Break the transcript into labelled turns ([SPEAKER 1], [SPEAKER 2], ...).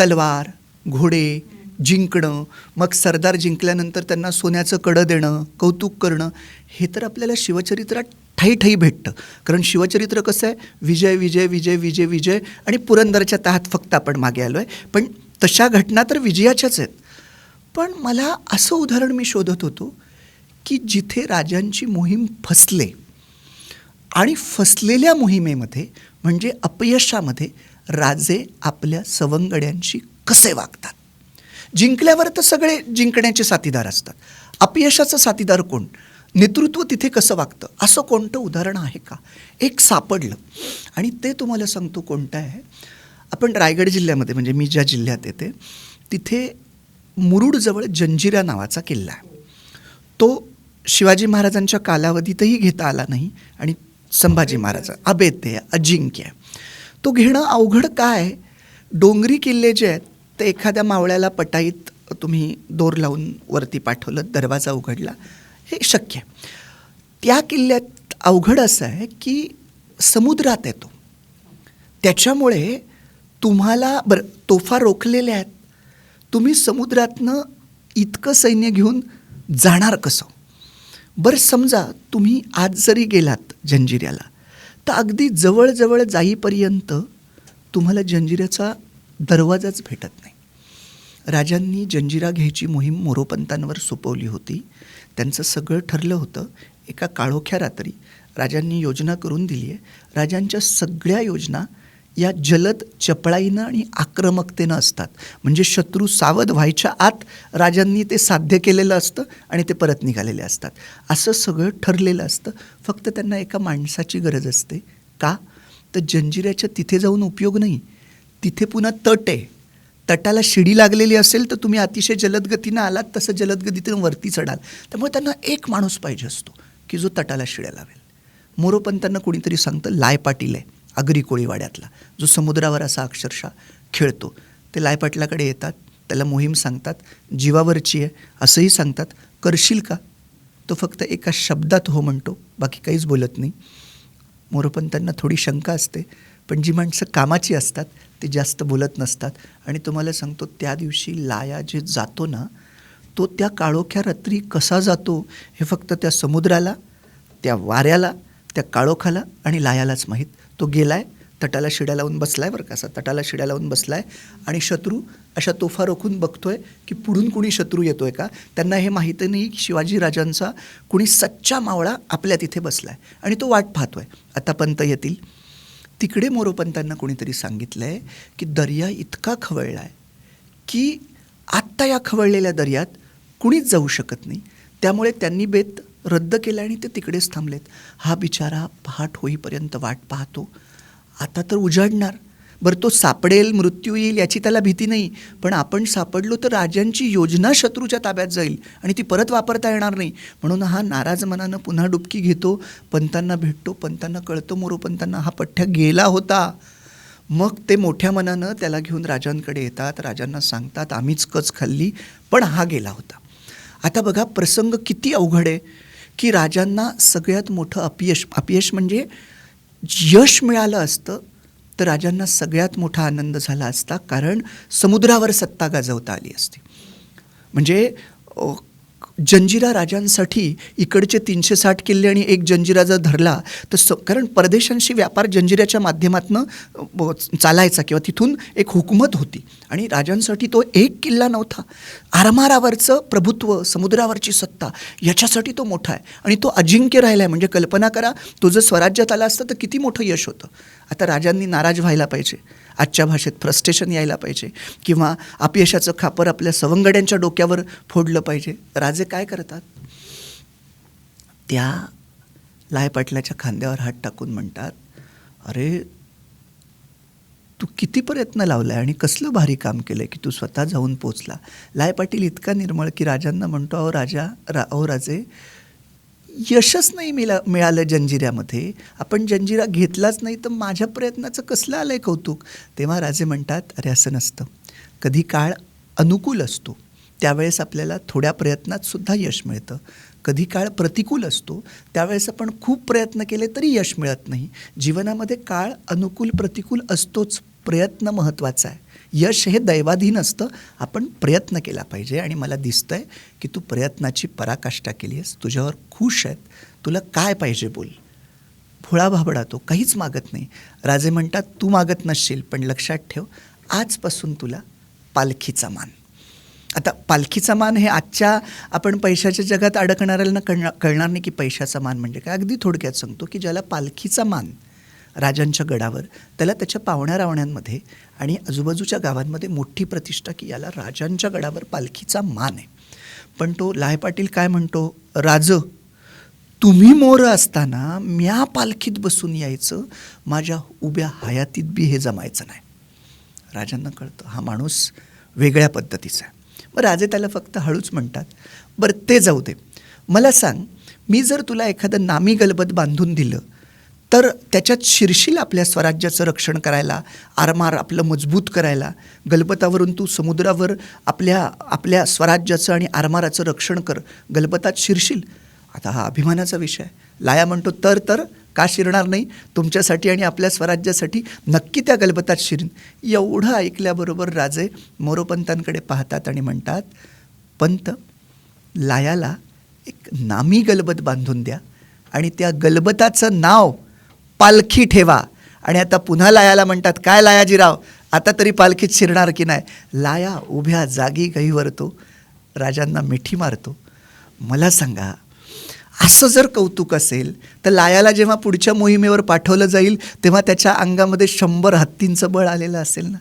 [SPEAKER 1] तलवार घोडे जिंकणं मग सरदार जिंकल्यानंतर त्यांना सोन्याचं कडं देणं कौतुक करणं हे तर आपल्याला शिवचरित्रात ठाई ठाई भेटतं. कारण शिवचरित्र कसं आहे? विजय विजय विजय विजय विजय आणि पुरंदरच्या तहात फक्त आपण मागे आलो आहे पण तशा घटना तर विजयाच्याच आहेत. पण मला असं उदाहरण मी शोधत होतो की जिथे राजांची मोहीम फसले आणि फसलेल्या मोहिमेमध्ये म्हणजे अपयशामध्ये राजे आपल्या सवंगड्यांशी कसे वागतात? जिंकल्यावर तर सगळे जिंकण्याचे साथीदार असतात. अपयशाचं साथीदार कोण? नेतृत्व तिथे कसं वागतं? असं कोणतं उदाहरण आहे का? एक सापडलं. आणि ते तुम्हाला सांगतो कोणतं आहे? आपण रायगड जिल्ह्यामध्ये म्हणजे मी ज्या जिल्ह्यात येते तिथे मुरुडजवळ जंजिरा नावाचा किल्ला आहे. तो शिवाजी महाराजांच्या कालावधीतही घेता आला नाही आणि संभाजी महाराज अभेद्य अजिंक्य आहे. तो घेणं अवघड काय? डोंगरी किल्ले जे आहेत ते एखाद्या मावळ्याला पटाईत तुम्ही दोर लावून वरती पाठवलं दरवाजा उघडला हे शक्य आहे. त्या किल्ल्यात अवघड असं आहे की समुद्रात येतो त्याच्यामुळे तुम्हाला बरं तोफा रोखलेल्या आहेत. तुम्ही समुद्रातनं इतकं सैन्य घेऊन जाणार कसं? बरं समजा तुम्ही आज जरी गेलात जंजिऱ्याला तर अगदी जवळजवळ जाईपर्यंत तुम्हाला जंजिऱ्याचा दरवाजाच भेटत नाही. राजांनी जंजिरा घ्यायची मोहीम मोरोपंतांवर सोपवली होती. त्यांचं सगळं ठरलं होतं. एका काळोख्या रात्री राजांनी योजना करून दिली आहे राजांच्या सगळ्या योजना या जलद चपळाईनं आणि आक्रमकतेनं असतात. म्हणजे शत्रू सावध व्हायच्या आत राजांनी ते साध्य केलेलं असतं आणि ते परत निघालेले असतात. असं सगळं ठरलेलं असतं. फक्त त्यांना एका माणसाची गरज असते. का? तर जंजिऱ्याच्या तिथे जाऊन उपयोग नाही. तिथे पुन्हा तट आहे. तटाला शिडी लागलेली असेल तर तुम्ही अतिशय जलदगतीनं आलात तसं जलदगतीनं वरती चढाल. त्यामुळे त्यांना एक माणूस पाहिजे असतो की जो तटाला शिड्या लावेल. मोरोपंतांना कोणीतरी सांगतं लाय पाटील आहे. आगरी कोळीवाड्यातला जो समुद्रावर असा अक्षरशः खेळतो. ते लायपाटलाकडे येतात त्याला मोहीम सांगतात जीवावरची आहे असंही सांगतात. करशील का? तो फक्त एका शब्दात हो म्हणतो बाकी काहीच बोलत नाही. मोरपंतांना थोडी शंका असते पण जी माणसं कामाची असतात ते जास्त बोलत नसतात. आणि तुम्हाला सांगतो त्या दिवशी लाया जे जातो ना तो त्या काळोख्या रात्री कसा जातो हे फक्त त्या समुद्राला त्या वाऱ्याला त्या काळोखाला आणि लायालाच माहीत. तो गेलाय तटाला शिड्या लावून बसलाय बरं का असा तटाला शिड्या लावून बसलाय. आणि शत्रू अशा तोफा रोखून बघतोय की पुढून कुणी शत्रू येतोय का? त्यांना हे माहीत नाही की शिवाजी राजांचा कुणी सच्चा मावळा आपल्या तिथे बसलाय. आणि तो वाट पाहतोय. आता पंत येतील. तिकडे मोरोपंतांना कोणीतरी सांगितलं आहे की दर्या इतका खवळला आहे की आत्ता या खवळलेल्या दर्यात कुणीच जाऊ शकत नाही. त्यामुळे त्यांनी बेत रद्द केलं आणि ते तिकडेच थांबलेत. हा बिचारा पहाट होईपर्यंत वाट पाहतो. आता तर उजाडणार. बरं तो सापडेल मृत्यू येईल याची त्याला भीती नाही. पण आपण सापडलो तर राजांची योजना शत्रूच्या ताब्यात जाईल आणि ती परत वापरता येणार नाही. म्हणून हा नाराज मनानं पुन्हा डुबकी घेतो. पंतांना भेटतो पंतांना कळतो मोरोपंतांना हा पठ्ठ्या गेला होता. मग ते मोठ्या मनानं त्याला घेऊन राजांकडे येतात. राजांना सांगतात आम्हीच कच खाल्ली पण हा गेला होता. आता बघा प्रसंग किती अवघड आहे. की राजांना सगळ्यात मोठं अपयश अपयश म्हणजे यश मिळालं असतं तर राजांना सगळ्यात मोठा आनंद झाला असता कारण समुद्रावर सत्ता गाजवता आली असती. म्हणजे जंजिरा राजांसाठी इकडचे तीनशे साठ किल्ले आणि एक जंजिरा जर धरला तर स कारण परदेशांशी व्यापार जंजिराच्या माध्यमातून चालायचा किंवा तिथून एक हुकूमत होती. आणि राजांसाठी तो एक किल्ला नव्हता. आरमारावरचं प्रभुत्व समुद्रावरची सत्ता याच्यासाठी तो मोठा आहे. आणि तो अजिंक्य राहिला आहे म्हणजे कल्पना करा तो जर स्वराज्यात आला असतं तर किती मोठं यश होतं. आता राजांनी नाराज व्हायला पाहिजे. आजच्या भाषेत फ्रस्ट्रेशन यायला पाहिजे. किंवा अपयशाचं खापर आपल्या सवंगड्यांच्या डोक्यावर फोडलं पाहिजे. राजे काय करतात? त्या लायपाटल्याच्या खांद्यावर हात टाकून म्हणतात अरे तू किती प्रयत्न लावला आहे आणि कसलं भारी काम केलंय की तू स्वतः जाऊन पोचला. लाय पाटील इतका निर्मळ की राजांना म्हणतो अहो राजा रा अहो राजे यशच नाही मिळा मिळालं जंजिऱ्यामध्ये. आपण जंजिरा घेतलाच नाही तर माझ्या प्रयत्नाचं कसलं आलं आहे कौतुक? तेव्हा राजे म्हणतात अरे असं नसतं. कधी काळ अनुकूल असतो त्यावेळेस आपल्याला थोड्या प्रयत्नात सुद्धा यश मिळतं. कधी काळ प्रतिकूल असतो त्यावेळेस आपण खूप प्रयत्न केले तरी यश मिळत नाही. जीवनामध्ये काळ अनुकूल प्रतिकूल असतोच प्रयत्न महत्त्वाचा आहे. यश हे दैवाधीन असतं. आपण प्रयत्न केला पाहिजे आणि मला दिसतं आहे की तू प्रयत्नाची पराकाष्ठा केली आहेस. तुझ्यावर खुश आहेत. तुला काय पाहिजे बोल. भोळा भाबडा तो. काहीच मागत नाही. राजे म्हणतात तू मागत नसशील पण लक्षात ठेव आजपासून तुला पालखीचा मान. आता पालखीचा मान हे आजच्या आपण पैशाच्या जगात अडकणाऱ्यांना कळणार कळणार नाही की पैशाचा मान म्हणजे काय. अगदी थोडक्यात सांगतो की ज्याला पालखीचा मान राजांच्या गडावर त्याला त्याच्या पाहुण्या रावण्यांमध्ये आणि आजूबाजूच्या गावांमध्ये मोठी प्रतिष्ठा की याला राजांच्या गडावर पालखीचा मान आहे. पण तो लाय पाटील काय म्हणतो? राज तुम्ही मोर असताना म्या पालखीत बसून यायचं माझ्या उभ्या हयातीत बी हे जमायचं नाही. राजांना कळतं हा माणूस वेगळ्या पद्धतीचा आहे. मग राजे त्याला फक्त हळूच म्हणतात बरं ते जाऊ दे. मला सांग मी जर तुला एखादं नामी गलबत बांधून दिलं तर त्याच्यात शिरशील आपल्या स्वराज्याचं रक्षण करायला आरमार आपलं मजबूत करायला गलबतावरून तू समुद्रावर आपल्या आपल्या स्वराज्याचं आणि आरमाराचं रक्षण कर गलबतात शिरशील. आता हा अभिमानाचा विषय लाया म्हणतो तर तर का शिरणार नाही? तुमच्यासाठी आणि आपल्या स्वराज्यासाठी नक्की त्या गलबतात शिरीन. एवढं ऐकल्याबरोबर राजे मोरोपंतांकडे पाहतात आणि म्हणतात पंत लायाला एक नामी गलबत बांधून द्या आणि त्या गलबताचं नाव पालखी ठेवा. आणि आता पुन्हा लायाला म्हणतात काय लायाजीराव आता तरी पालखीत शिरणार की नाही? लाया उभ्या जागी गहीवरतो राजांना मिठी मारतो. मला सांगा असं जर कौतुक असेल तर लायाला जेव्हा पुढच्या मोहिमेवर पाठवलं जाईल तेव्हा त्याच्या अंगामध्ये शंभर हत्तींचं बळ आलेलं असेल ना?